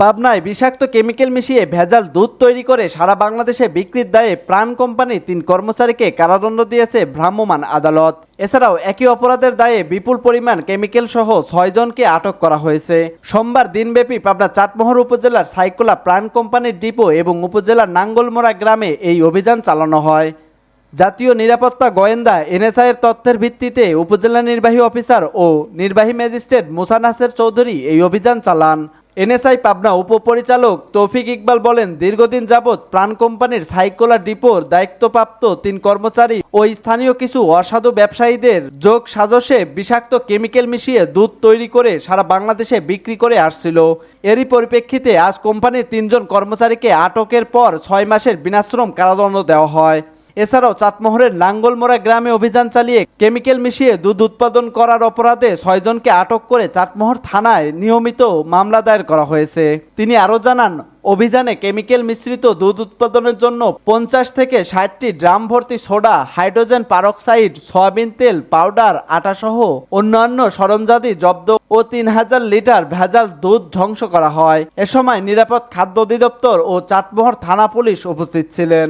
পাবনায় বিষাক্ত কেমিক্যাল মিশিয়ে ভেজাল দুধ তৈরি করে সারা বাংলাদেশে বিক্রির দায়ে প্রাণ কোম্পানি তিন কর্মচারীকে কারাদণ্ড দিয়েছে ভ্রাম্যমাণ আদালত। এছাড়াও একই অপরাধের দায়ে বিপুল পরিমাণ কেমিক্যাল সহ ছয়জনকে আটক করা হয়েছে। সোমবার দিনব্যাপী পাবনা চাটমোহর উপজেলার সাইকোলা প্রাণ কোম্পানির ডিপো এবং উপজেলার নাঙ্গলমোড়া গ্রামে এই অভিযান চালানো হয়। জাতীয় নিরাপত্তা গোয়েন্দা এনএসআই এর তথ্যের ভিত্তিতে উপজেলা নির্বাহী অফিসার ও নির্বাহী ম্যাজিস্ট্রেট মুসা নাসের চৌধুরী এই অভিযান চালান। এনএসআই পাবনা উপপরিচালক তৌফিক ইকবাল বলেন, দীর্ঘদিন যাবৎ প্রাণ কোম্পানির সাইকোলা ডিপোর দায়িত্বপ্রাপ্ত তিন কর্মচারী ও স্থানীয় কিছু অসাধু ব্যবসায়ীদের যোগ সাজসে বিষাক্ত কেমিক্যাল মিশিয়ে দুধ তৈরি করে সারা বাংলাদেশে বিক্রি করে আসছিল। এরই পরিপ্রেক্ষিতে আজ কোম্পানির তিনজন কর্মচারীকে আটকের পর ছয় মাসের বিনাশ্রম কারাদণ্ড দেওয়া হয়। এছাড়াও চাটমোহরের লাঙ্গলমোড়া গ্রামে অভিযান চালিয়ে কেমিক্যাল মিশিয়ে দুধ উৎপাদন করার অপরাধে ছয়জনকে আটক করে চাটমোহর থানায় নিয়মিত মামলা দায়ের করা হয়েছে। তিনি আরও জানান, অভিযানে কেমিক্যাল মিশ্রিত দুধ উৎপাদনের জন্য পঞ্চাশ থেকে ষাটটি ড্রাম ভর্তি সোডা, হাইড্রোজেন পারক্সাইড, সয়াবিন তেল, পাউডার আটাসহ অন্যান্য সরঞ্জাদি জব্দ ও তিন হাজার লিটার ভেজাল দুধ ধ্বংস করা হয়। এ সময় নিরাপদ খাদ্য অধিদপ্তর ও চাটমোহর থানা পুলিশ উপস্থিত ছিলেন।